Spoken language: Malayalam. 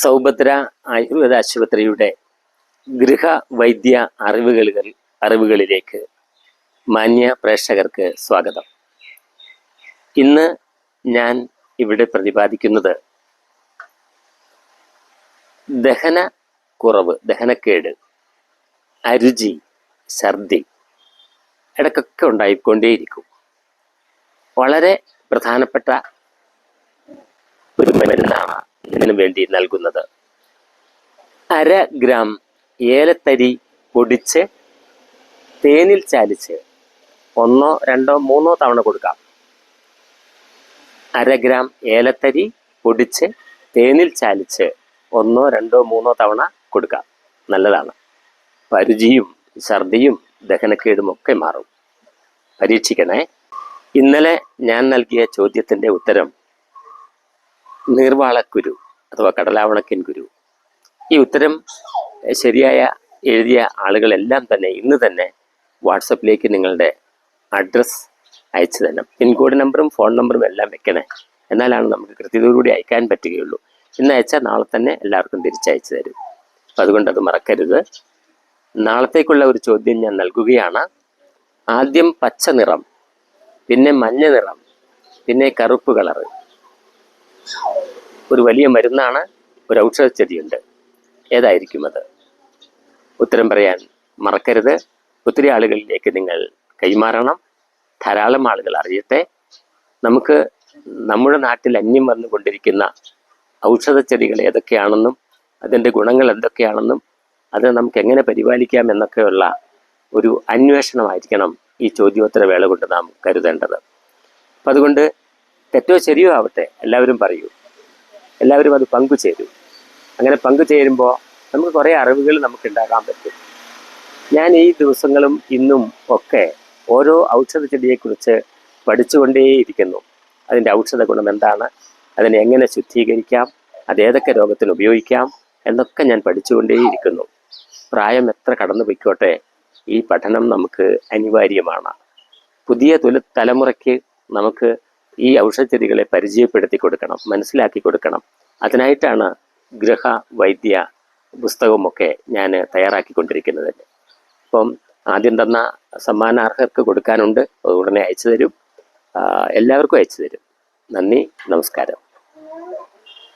സൗഭദ്ര ആയുർവേദ ആശുപത്രിയുടെ ഗൃഹവൈദ്യ അറിവുകൾ അറിവുകളിലേക്ക് മാന്യ പ്രേക്ഷകർക്ക് സ്വാഗതം. ഇന്ന് ഞാൻ ഇവിടെ പ്രതിപാദിക്കുന്നത് ദഹന കുറവ് ദഹനക്കേട് അരുചി ഛർദി ഇടയ്ക്കൊക്കെ ഉണ്ടായിക്കൊണ്ടേയിരിക്കും. വളരെ പ്രധാനപ്പെട്ട ഒരു മരുന്നാണ് ഇതിനു വേണ്ടി നൽകുന്നത്. അര ഗ്രാം ഏലത്തരി പൊടിച്ച് തേനിൽ ചാലിച്ച് ഒന്നോ രണ്ടോ മൂന്നോ തവണ കൊടുക്കാം. അര ഗ്രാം ഏലത്തരി പൊടിച്ച് തേനിൽ ചാലിച്ച് ഒന്നോ രണ്ടോ മൂന്നോ തവണ കൊടുക്കാം. നല്ലതാണ്. പരുചിയും ഛർദിയും ദഹനക്കേടും ഒക്കെ മാറും. പരീക്ഷിക്കണേ. ഇന്നലെ ഞാൻ നൽകിയ ചോദ്യത്തിന്റെ ഉത്തരം നീർവാളക്കുരു. അഥവാ കടലാവണക്കൻ ഗുരു. ഈ ഉത്തരം ശരിയായ എഴുതിയ ആളുകളെല്ലാം തന്നെ ഇന്ന് തന്നെ വാട്സപ്പിലേക്ക് നിങ്ങളുടെ അഡ്രസ്സ് അയച്ചു തരണം പിൻകോഡ് നമ്പറും ഫോൺ നമ്പറും എല്ലാം വെക്കണേ. എന്നാലാണ് നമുക്ക് കൃത്യതയോടുകൂടി അയക്കാൻ പറ്റുകയുള്ളൂ. ഇന്ന് അയച്ചാൽ നാളെ തന്നെ എല്ലാവർക്കും തിരിച്ചയച്ചു തരും. അപ്പം അതുകൊണ്ട് അത് മറക്കരുത്. നാളത്തേക്കുള്ള ഒരു ചോദ്യം ഞാൻ നൽകുകയാണ്. ആദ്യം പച്ച നിറം പിന്നെ മഞ്ഞ നിറം പിന്നെ കറുപ്പ് കളറ്. ഒരു വലിയ മരുന്നാണ് ഒരു ഔഷധ ചെടിയുണ്ട്. ഏതായിരിക്കും അത്? ഉത്തരം പറയാൻ മറക്കരുത്. ഒത്തിരി ആളുകളിലേക്ക് നിങ്ങൾ കൈമാറണം. ധാരാളം ആളുകൾ അറിയട്ടെ. നമുക്ക് നമ്മുടെ നാട്ടിൽ അന്യം വന്നുകൊണ്ടിരിക്കുന്ന ഔഷധ ചെടികൾ ഏതൊക്കെയാണെന്നും അതിന്റെ ഗുണങ്ങൾ എന്തൊക്കെയാണെന്നും അത് നമുക്ക് എങ്ങനെ പരിപാലിക്കാം എന്നൊക്കെയുള്ള ഒരു അന്വേഷണമായിരിക്കണം ഈ ചോദ്യോത്തര വേള കൊണ്ട് നാം കരുതേണ്ടത്. അപ്പം അതുകൊണ്ട് തെറ്റോ ശരിയോ ആവട്ടെ എല്ലാവരും പറയൂ. എല്ലാവരും അത് പങ്കുചേരൂ അങ്ങനെ പങ്കുചേരുമ്പോൾ നമുക്ക് കുറേ അറിവുകൾ നമുക്ക് ഉണ്ടാക്കാൻ പറ്റും. ഞാൻ ഈ ദിവസങ്ങളും ഇന്നും ഒക്കെ ഓരോ ഔഷധ ചെടിയെക്കുറിച്ച് പഠിച്ചുകൊണ്ടേയിരിക്കുന്നു. അതിന്റെ ഔഷധ ഗുണം എന്താണ്? അതിനെ എങ്ങനെ ശുദ്ധീകരിക്കാം? അത് ഏതൊക്കെ രോഗത്തിന് ഉപയോഗിക്കാം? എന്നൊക്കെ ഞാൻ പഠിച്ചുകൊണ്ടേയിരിക്കുന്നു. പ്രായം എത്ര കടന്നു പൊയ്ക്കോട്ടെ ഈ പഠനം നമുക്ക് അനിവാര്യമാണ്. പുതിയ തുല തലമുറയ്ക്ക് നമുക്ക് ഈ ഔഷധ ചെടികളെ പരിചയപ്പെടുത്തി കൊടുക്കണം മനസ്സിലാക്കി കൊടുക്കണം. അതിനായിട്ടാണ് ഗൃഹ വൈദ്യ പുസ്തകമൊക്കെ ഞാൻ തയ്യാറാക്കിക്കൊണ്ടിരിക്കുന്നത്. അപ്പം ആദ്യം തന്ന സമ്മാനാർഹർക്ക് കൊടുക്കാനുണ്ട്. അത് ഉടനെ അയച്ചു തരും. എല്ലാവർക്കും അയച്ചു തരും. നന്ദി നമസ്കാരം.